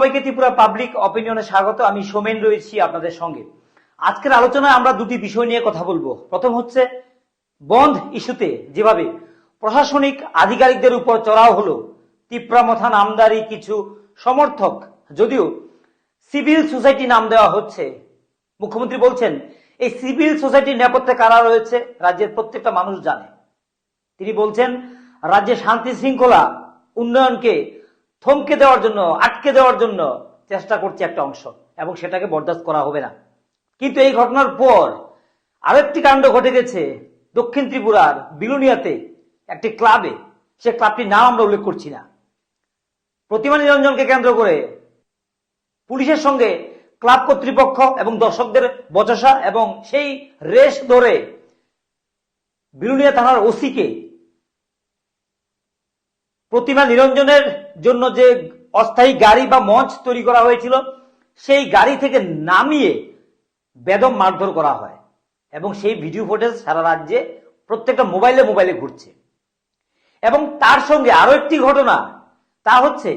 সবাইকে ত্রিপুরা পাবলিক অপিনিয়নে স্বাগত। আমি সোমেন রয়েছি আপনাদের সঙ্গে। আজকের আলোচনায় আমরা দুটি বিষয় নিয়ে কথা বলব। প্রথম হচ্ছে বন্ধ ইস্যুতে যেভাবে প্রশাসনিক আধিকারিকদের উপর চড়াও হলো, তিপ্রামথা নামদারি কিছু সমর্থক, যদিও সিভিল সোসাইটি নাম দেওয়া হচ্ছে। মুখ্যমন্ত্রী বলছেন, এই সিভিল সোসাইটির নেপথ্যে কারা রয়েছে, রাজ্যের প্রত্যেকটা মানুষ জানে। তিনি বলছেন, রাজ্যে শান্তি শৃঙ্খলা উন্নয়নকে থমকে দেওয়ার জন্য, আটকে দেওয়ার জন্য চেষ্টা করছে একটা অংশ, এবং সেটাকে বরদাস্ত করা হবে না। কিন্তু এই ঘটনার পর আরেকটি কাণ্ড ঘটে গেছে দক্ষিণ ত্রিপুরার বিলুনিয়াতে, একটি ক্লাবে। সে ক্লাবটির নাম আমরা উল্লেখ করছি না। প্রতিমা নিরঞ্জনকে কেন্দ্র করে পুলিশের সঙ্গে ক্লাব কর্তৃপক্ষ এবং দর্শকদের বচসা এবং সেই রেশ ধরে বিলুনিয়া থানার ওসিকে প্রতিমা নিরঞ্জনের জন্য যে অস্থায়ী গাড়ি বা মঞ্চ তৈরি করা হয়েছিল, সেই গাড়ি থেকে নামিয়ে বেদম মারধর করা হয় এবং সেই ভিডিও ফুটেজ সারা রাজ্যে প্রত্যেকটা মোবাইলে মোবাইলে ঘুরছে। এবং তার সঙ্গে আরও একটি ঘটনা, তা হচ্ছে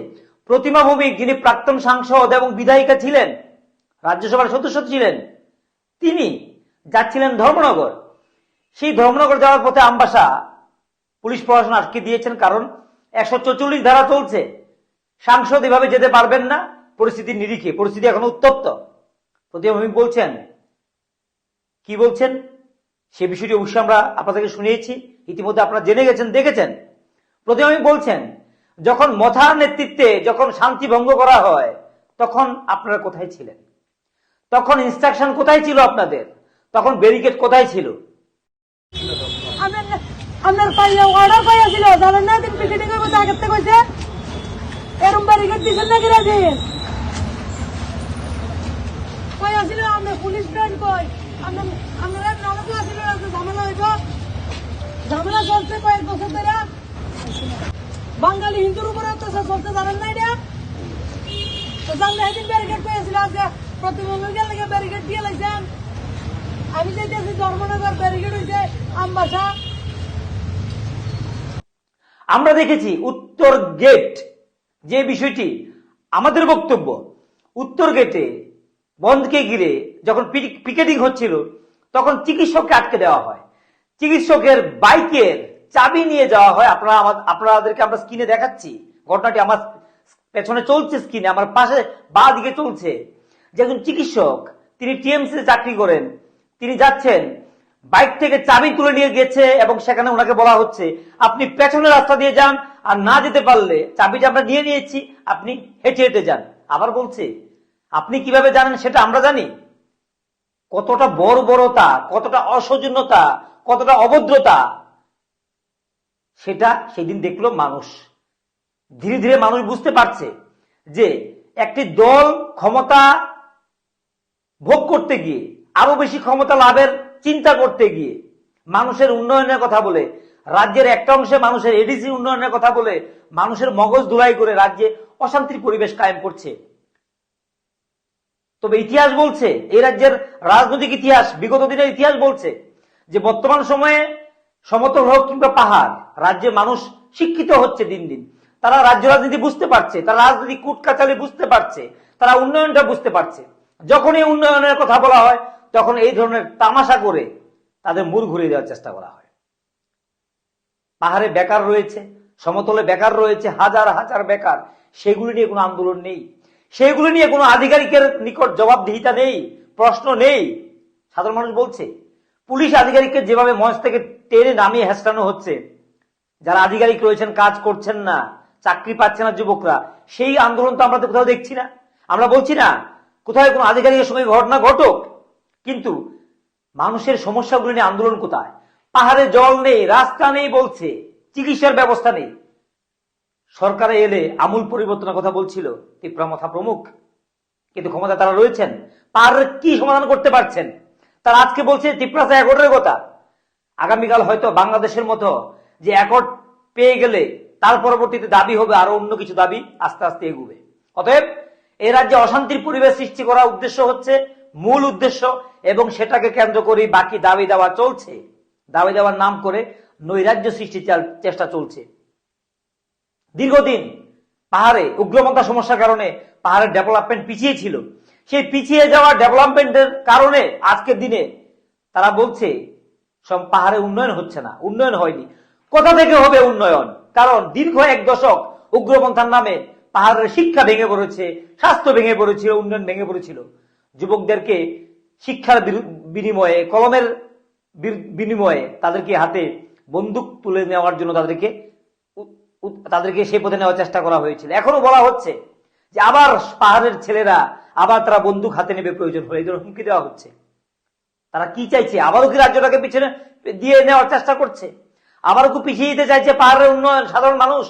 প্রতিমা ভৌমিক যিনি প্রাক্তন সাংসদ এবং বিধায়িকা ছিলেন, রাজ্যসভার সদস্য ছিলেন, তিনি যাচ্ছিলেন ধর্মনগর। সেই ধর্মনগর যাওয়ার পথে আমবাসা পুলিশ প্রশাসন আটকে দিয়েছেন কারণ একশো ধারা চলছে। সাংসদ এভাবে যেতে পারবেন না। পরিস্থিতির নিরিখে। পরিস্থিতি এখন উত্তপ্ত। প্রতিমা ভৌমিক বলছেন, কি বলছেন? সে বিষয়টি অবশ্যই আমরা আপনাদেরকে শুনিয়েছি। ইতিমধ্যে আপনারা জেনে গেছেন, দেখেছেন। প্রতিমা বলছেন, যখন মথার নেতৃত্বে যখন শান্তি ভঙ্গ করা হয়, তখন আপনারা কোথায় ছিলেন? তখন ইনস্ট্রাকশন কোথায় ছিল আপনাদের? তখন ব্যারিকেড কোথায় ছিল? আমার পাইয়া অর্ডার পাইয়াছিল জানেন না দিন পিকেটিং করব তো আগের থেকে কইছে এরম বাড়ি ব্যারিকেড দিছেন কয়েক বছর ধরে। বাঙালি হিন্দুর উপরে অত্যাচার চলছে, জানেন না এটা? তো জানলে সেদিন ব্যারিকেড পেয়েছিল, আজকে প্রতিবন্ধকের লেগে ব্যারিকেড দিয়ে লাইছেন? আমি চাইতেছি ধর্মনগর ব্যারিকেড হয়েছে আমবাসা। আমরা দেখেছি উত্তর গেট যে বিষয়টি আমাদের বক্তব্য, উত্তর গেটে বন্ধকে ঘিরে যখন পিক- পিকেটিং হচ্ছিল, তখন চিকিৎসককে আটকে দেওয়া হয়। চিকিৎসকের বাইকের চাবি নিয়ে যাওয়া হয়। আপনারা আপনাদেরকে আমরা স্ক্রিনে দেখাচ্ছি। ঘটনাটি আমার পেছনে চলছে স্ক্রিনে আমার পাশে বা দিকে চলছে। যে একজন চিকিৎসক, তিনি টিএমসি চাকরি করেন, তিনি যাচ্ছেন বাইক থেকে চাবি তুলে নিয়ে গেছে এবং সেখানে ওনাকে বলা হচ্ছে, আপনি পেছনের রাস্তা দিয়ে যান আর না যেতে পারলে চাবিটা আমরা নিয়ে নিয়েছি, আপনি হেঁটে হেঁটে যান। আবার বলছে, আপনি কীভাবে জানেন সেটা আমরা জানি? কতটা বড় বড়তা কতটা অসৌজন্যতা, কতটা অভদ্রতা, সেটা সেদিন দেখল মানুষ। ধীরে ধীরে মানুষ বুঝতে পারছে যে একটি দল ক্ষমতা ভোগ করতে গিয়ে আরও বেশি ক্ষমতা লাভের চিন্তা করতে গিয়ে মানুষের উন্নয়নের কথা বলে, রাজ্যের একটা অংশে মানুষের এডিসি উন্নয়নের কথা বলে, মানুষের মগজ ধুলাই করে রাজ্যে অশান্তির পরিবেশ কায়েম করছে। তবে ইতিহাস বলছে, এই রাজ্যের রাজনৈতিক ইতিহাস, বিগত দিনের ইতিহাস বলছে যে বর্তমান সময়ে সমতল হোক কিংবা পাহাড় রাজ্যের মানুষ শিক্ষিত হচ্ছে দিন দিন। তারা রাজ্য রাজনীতি বুঝতে পারছে, তারা রাজনীতি কুটকাচালি বুঝতে পারছে, তারা উন্নয়নটা বুঝতে পারছে। যখনই উন্নয়নের কথা বলা হয় তখন এই ধরনের তামাশা করে তাদের মূল ঘুরিয়ে দেওয়ার চেষ্টা করা হয়। পাহাড়ে বেকার রয়েছে, সমতলে বেকার রয়েছে, হাজার হাজার বেকার। সেগুলি নিয়ে কোনো আন্দোলন নেই। সেগুলি নিয়ে কোনো আধিকারিকের নিকট জবাবদিহিতা নেই, প্রশ্ন নেই। সাধারণ মানুষ বলছে, পুলিশ আধিকারিককে যেভাবে মঞ্চ থেকে টেনে নামিয়ে হেসটানো হচ্ছে, যারা আধিকারিক রয়েছেন, কাজ করছেন না, চাকরি পাচ্ছে না যুবকরা, সেই আন্দোলন তো আমরা তো কোথাও দেখছি না। আমরা বলছি না, কোথায় কোনো আধিকারিকের সঙ্গে ঘটনা ঘটুক কিন্তু মানুষের সমস্যাগুলো নিয়ে আন্দোলন কোথায়? পাহাড়ে জল নেই, রাস্তা নেই বলছে, চিকিৎসার ব্যবস্থা নেই। সরকারে এলে আমূল পরিবর্তনের কথা বলছিল তিপ্রামথা প্রমুখ। কিন্তু ক্ষমতা তারা রয়েছেন পার কি সমাধান করতে পারছেন? তারা আজকে বলছে তিপ্রাসা একটের কথা। আগামীকাল হয়তো বাংলাদেশের মতো যে একট পেয়ে গেলে তার পরবর্তীতে দাবি হবে আরও অন্য কিছু দাবি আস্তে আস্তে এগুবে। অতএব এই রাজ্যে অশান্তির পরিবেশ সৃষ্টি করার উদ্দেশ্য হচ্ছে মূল উদ্দেশ্য, এবং সেটাকে কেন্দ্র করে বাকি দাবি দেওয়া চলছে। দাবি দেওয়ার নাম করে নৈরাজ্য সৃষ্টির চেষ্টা চলছে। দীর্ঘদিন পাহাড়ে উগ্রপন্থা সমস্যার কারণে পাহাড়ের ডেভেলপমেন্ট পিছিয়ে ছিল। সেই পিছিয়ে যাওয়া ডেভেলপমেন্টের কারণে আজকের দিনে তারা বলছে সব পাহাড়ে উন্নয়ন হচ্ছে না, উন্নয়ন হয়নি। কোথা থেকে হবে উন্নয়ন? কারণ দীর্ঘ এক দশক উগ্রপন্থার নামে পাহাড়ের শিক্ষা ভেঙে পড়েছে, স্বাস্থ্য ভেঙে পড়েছিল, উন্নয়ন ভেঙে পড়েছিল। যুবকদেরকে শিক্ষার বিনিময়ে, কলমের বিনিময়ে তাদেরকে হাতে বন্দুক তুলে নেওয়ার জন্য তাদেরকে তাদেরকে সেই পথে নেওয়ার চেষ্টা করা হয়েছিল। এখনও বলা হচ্ছে যে আবার পাহাড়ের ছেলেরা, আবার তারা বন্দুক হাতে নেবে, প্রয়োজন এই ধরনের হুমকি দেওয়া হচ্ছে। তারা কি চাইছে? আবারও কি রাজ্যটাকে পিছনে দিয়ে নেওয়ার চেষ্টা করছে? আবারও কি পিছিয়ে দিতে চাইছে পাহাড়ের উন্নয়ন? সাধারণ মানুষ,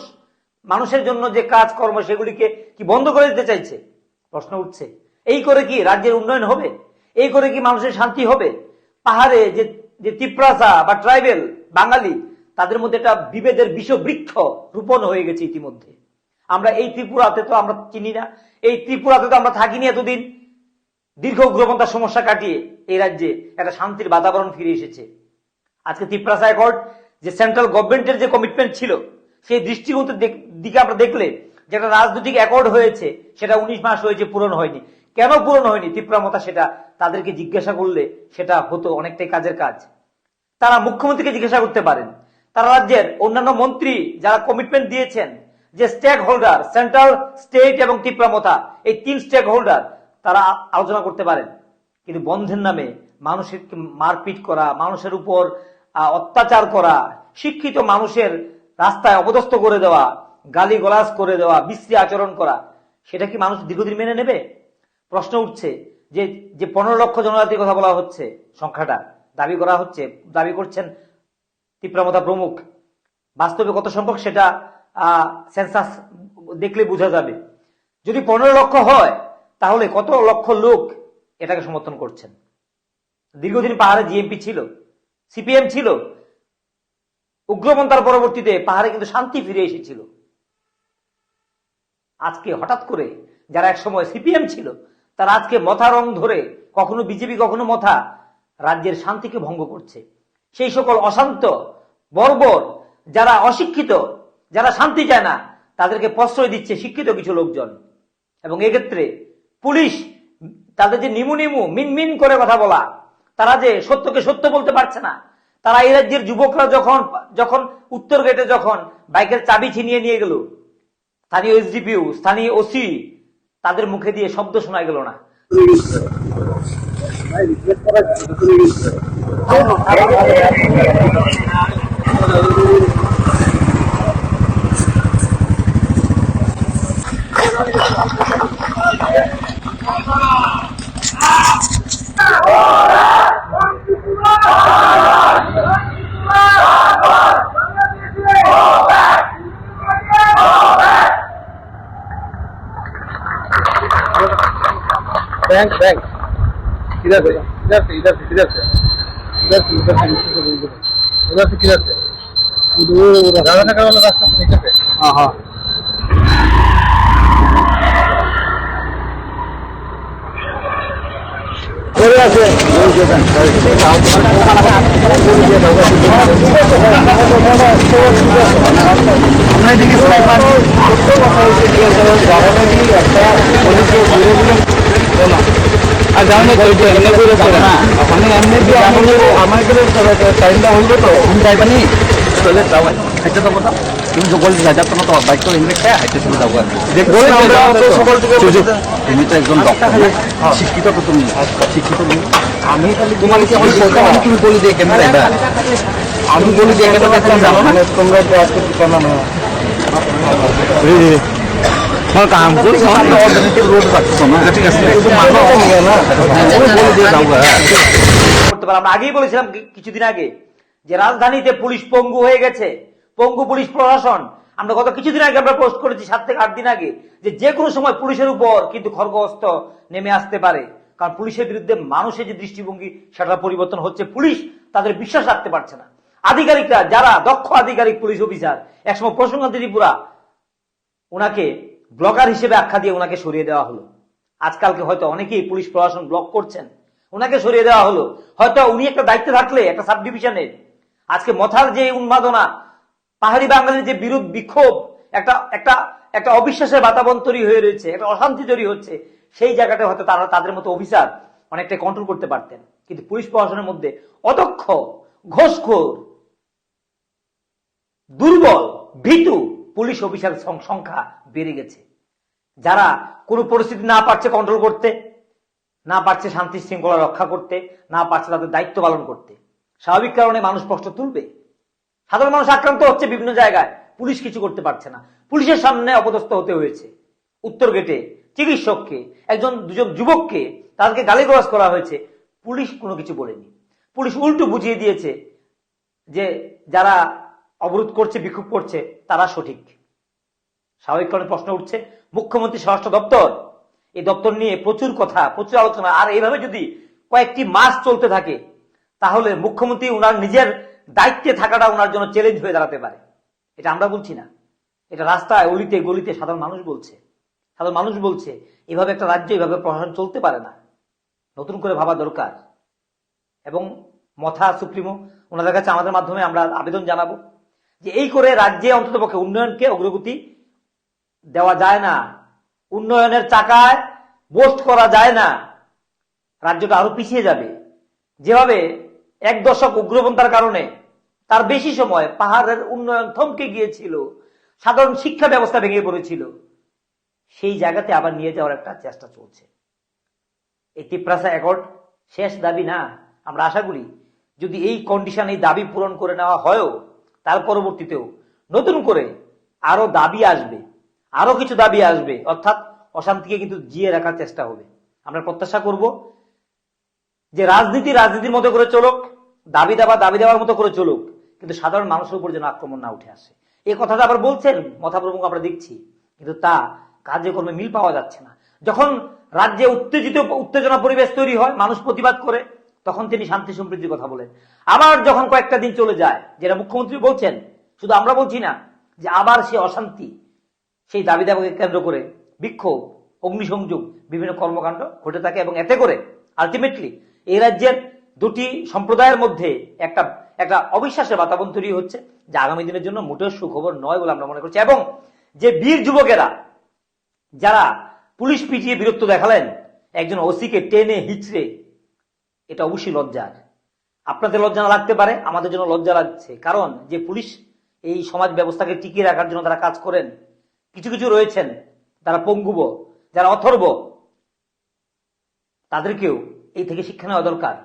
মানুষের জন্য যে কাজকর্ম, সেগুলিকে কি বন্ধ করে দিতে চাইছে? প্রশ্ন উঠছে। এই করে কি রাজ্যের উন্নয়ন হবে? এই করে কি মানুষের শান্তি হবে? পাহাড়ে যে যে তিপ্রাসা বা ট্রাইবেল বাঙালি, তাদের মধ্যে একটা বিভেদের বিষবৃক্ষ রোপণ হয়ে গেছে ইতিমধ্যে। আমরা এই ত্রিপুরাতে তো আমরা চিনি না। এই ত্রিপুরাতে তো আমরা থাকিনি এতদিন। দীর্ঘ উগ্রপন্থার সমস্যা কাটিয়ে এই রাজ্যে একটা শান্তির বাতাবরণ ফিরে এসেছে। আজকে ত্রিপুরা হাইকোর্ট যে সেন্ট্রাল গভর্নমেন্টের যে কমিটমেন্ট ছিল, সেই দৃষ্টিগত দিকে আমরা দেখলে যেটা রাজনৈতিক অ্যাকর্ড হয়েছে, সেটা উনিশ মাস হয়েছে, পূরণ হয়নি। কেন পূরণ হয়নি? ত্রিপুরা সেটা তাদেরকে জিজ্ঞাসা করলে সেটা হতো অনেকটাই কাজের কাজ। তারা মুখ্যমন্ত্রীকে জিজ্ঞাসা করতে পারেন। তারা রাজ্যের অন্যান্য মন্ত্রী যারা কমিটমেন্ট দিয়েছেন, যে স্টেক হোল্ডার সেন্ট্রাল স্টেট এবং ত্রিপুরামতা এই তিন স্টেক হোল্ডার তারা আলোচনা করতে পারেন। কিন্তু বন্ধের নামে মানুষের মারপিট করা, মানুষের উপর অত্যাচার করা, শিক্ষিত মানুষের রাস্তায় অপদস্থ করে দেওয়া গালি গলাজ করে দেওয়া, বিশ্রী আচরণ করা, সেটা কি মানুষ দীর্ঘদিন মেনে নেবে? প্রশ্ন উঠছে যে যে পনেরো লক্ষ জনজাতির কথা বলা হচ্ছে, সংখ্যাটা, দাবি করা হচ্ছে, দাবি করছেন তীব্রমতা প্রমুখ। বাস্তবে কত সংখ্যক সেটা সেন্সাস দেখলে বোঝা যাবে। যদি পনেরো লক্ষ হয়, তাহলে কত লক্ষ লোক এটাকে সমর্থন করছেন? দীর্ঘদিন পাহাড়ে জিএমপি ছিল সিপিএম ছিল, উগ্রপন্থার পরবর্তীতে পাহাড়ে কিন্তু শান্তি ফিরে এসেছিল। আজকে হঠাৎ করে যারা একসময় সিপিএম ছিল তারা আজকে মথা রং ধরে কখনো বিজেপি, কখনো মথা রাজ্যের শান্তিকে ভঙ্গ করছে। সেই সকল অশান্ত, বর্বর, যারা অশিক্ষিত, যারা শান্তি চায় না, তাদেরকে প্রশ্রয় দিচ্ছে শিক্ষিত কিছু লোকজন। এবং এক্ষেত্রে পুলিশ, তাদের যে নিমু নিমু, মিন মিন করে কথা বলা, তারা যে সত্যকে সত্য বলতে পারছে না, তারা এই রাজ্যের যুবকরা যখন যখন উত্তর গেটে যখন বাইকের চাবি ছিনিয়ে নিয়ে গেল, স্থানীয় এসডিপিউ স্থানীয় ওসি তাদের মুখে দিয়ে শব্দ শোনা গেল না। बैंक बैंक इधर से इधर से इधर से इधर से इधर से इधर से उधर से किधर से उधर राधानगर वाला रास्ता से नीचे से हाँ हाँ চলে আসে আমরা এদিকে স্নাইপার আর জানি তো এমনি করে করে না। আমি এমনি দিয়ে আমাদের টাইমটা হইল তো। আমি যাইবা চলে যাও। না তুমি সকল যাই কোনো তো বাইক তো এমনি খেয়ে হাইতে শুরু যাব তুমি তো একজন ডক্টর শিক্ষিত তো তুমি। শিক্ষিত তুমি। আমি খালি তোমার কি আমার আমি তুমি বলি দিয়ে কেন আমি বলি দিয়ে কেন তুমি জানো না তোমরা তো আজকে না কাম অল্টারনেটিভ রোড পাচ্ছ না ঠিক আছে করতে পারে। আমরা আগেই বলেছিলাম কিছুদিন আগে যে রাজধানীতে পুলিশ পঙ্গু হয়ে গেছে। পঙ্গু পুলিশ প্রশাসন। আমরা গত কিছুদিন আগে আমরা পোস্ট করেছি সাত থেকে আট দিন আগে যে যে কোনো সময় পুলিশের উপর কিন্তু খড়গহস্ত নেমে আসতে পারে। কারণ পুলিশের বিরুদ্ধে মানুষের যে দৃষ্টিভঙ্গি সেটা পরিবর্তন হচ্ছে। পুলিশ তাদের বিশ্বাস রাখতে পারছে না। আধিকারিকরা যারা দক্ষ আধিকারিক পুলিশ অফিসার একসময় প্রসঙ্গ ত্রিপুরা ওনাকে ব্লগার হিসেবে আখ্যা দিয়ে ওনাকে সরিয়ে দেওয়া হলো। আজকালকে হয়তো অনেকেই পুলিশ প্রশাসন ব্লক করছেন। ওনাকে সরিয়ে দেওয়া হলো। হয়তো উনি একটা দায়িত্বে থাকলে, একটা সাব ডিভিশনের আজকে মথার যে উন্মাদনা, পাহাড়ি বাঙালির যে বিরোধ বিক্ষোভ, একটা একটা একটা অবিশ্বাসের বাতাবরণ তৈরি হয়ে রয়েছে, একটা অশান্তি তৈরি হচ্ছে, সেই জায়গাটা হয়তো তারা তাদের মতো অফিসার অনেকটা কন্ট্রোল করতে পারতেন। কিন্তু পুলিশ প্রশাসনের মধ্যে অদক্ষ, ঘোষখোর, দুর্বল, ভীতু পুলিশ অফিসার সংখ্যা বেড়ে গেছে। যারা কোনো পরিস্থিতি না পারছে কন্ট্রোল করতে, না পারছে শান্তি শৃঙ্খলা রক্ষা করতে, না পারছে তাদের দায়িত্ব পালন করতে, স্বাভাবিক কারণে মানুষ প্রশ্ন তুলবে। সাধারণ মানুষ আক্রান্ত হচ্ছে বিভিন্ন জায়গায়, পুলিশ কিছু করতে পারছে না। পুলিশের সামনে অপদস্থ হতে হয়েছে। উত্তর গেটে চিকিৎসককে, একজন, দুজন যুবককে তাদেরকে গালিগালাজ করা হয়েছে। পুলিশ কোনো কিছু বলেনি। পুলিশ উল্টো বুঝিয়ে দিয়েছে যে যারা অবরোধ করছে, বিক্ষোভ করছে, তারা সঠিক। স্বাভাবিক কারণে প্রশ্ন উঠছে, মুখ্যমন্ত্রী স্বরাষ্ট্র দপ্তর এই দপ্তর নিয়ে প্রচুর কথা, প্রচুর আলোচনা, আর এইভাবে যদি কয়েকটি মাস চলতে থাকে, তাহলে মুখ্যমন্ত্রী ওনার নিজের দায়িত্বে থাকাটা ওনার জন্য চ্যালেঞ্জ হয়ে দাঁড়াতে পারে। এটা আমরা বলছি না। এটা রাস্তায়, অলিতে, গলিতে সাধারণ মানুষ বলছে। সাধারণ মানুষ বলছে, এভাবে একটা রাজ্য, এভাবে প্রশাসন চলতে পারে না। নতুন করে ভাবা দরকার। এবং মথা সুপ্রিমো ওনাদের কাছে আমাদের মাধ্যমে আমরা আবেদন জানাব। যে এই করে রাজ্যে অন্ততপক্ষে উন্নয়নকে অগ্রগতি দেওয়া যায় না, উন্নয়নের চাকায় বোস্ট করা যায় না, রাজ্যটা আরও পিছিয়ে যাবে। যেভাবে এক দশক উগ্রপন্থার কারণে তার বেশি সময় পাহাড়ের উন্নয়ন থমকে গিয়েছিল, সাধারণ শিক্ষা ব্যবস্থা ভেঙে পড়েছিল, সেই জায়গাতে আবার নিয়ে যাওয়ার একটা চেষ্টা চলছে। এই তিপ্রাসা অ্যাকর্ড শেষ দাবি না। আমরা আশা করি যদি এই কন্ডিশন এই দাবি পূরণ করে নেওয়া হয়ও তার পরবর্তীতেও নতুন করে আরও দাবি আসবে, আরও কিছু দাবি আসবে, অর্থাৎ অশান্তিকে কিন্তু জিয়ে রাখার চেষ্টা হবে। আমরা প্রত্যাশা করব যে রাজনীতি রাজনীতির মতো করে চলুক, দাবি দাবা দাবি দেওয়ার মতো করে চলুক, কিন্তু সাধারণ মানুষের উপর যেন আক্রমণ না উঠে আসে। এই কথাটা আবার বলছেন মথাপ্রমুখ, আমরা দেখছি, কিন্তু তা কাজে কর্মে মিল পাওয়া যাচ্ছে না। যখন রাজ্যে উত্তেজিত, উত্তেজনা পরিবেশ তৈরি হয়, মানুষ প্রতিবাদ করে তখন তিনি শান্তি সম্প্রীতির কথা বলেন। আবার যখন কয়েকটা দিন চলে যায়, যেটা মুখ্যমন্ত্রী বলছেন, শুধু আমরা বলছি না, যে আবার সে অশান্তি, সেই দাবি দাবাকে কেন্দ্র করে বিক্ষোভ, অগ্নিসংযোগ, বিভিন্ন কর্মকাণ্ড ঘটে থাকে এবং এতে করে আলটিমেটলি এই রাজ্যের দুটি সম্প্রদায়ের মধ্যে একটা একটা অবিশ্বাসের বাতাবরণ তৈরি হচ্ছে, যা আগামী দিনের জন্য মোটেও সুখবর নয় বলে আমরা মনে করছি। এবং যে বীর যুবকেরা, যারা পুলিশ পিটিয়ে বীরত্ব দেখালেন, একজন ওসিকে টেনে হিচড়ে এটা অবশ্যই লজ্জার। আপনাদের লজ্জা না লাগতে পারে, আমাদের জন্য লজ্জা লাগছে। কারণ যে পুলিশ এই সমাজ ব্যবস্থাকে টিকিয়ে রাখার জন্য তারা কাজ করেন, কিছু কিছু রয়েছেন, যারা পঙ্গুব, যারা অথর্ব, তাদেরকেও এই থেকে শিক্ষা নেওয়া দরকার।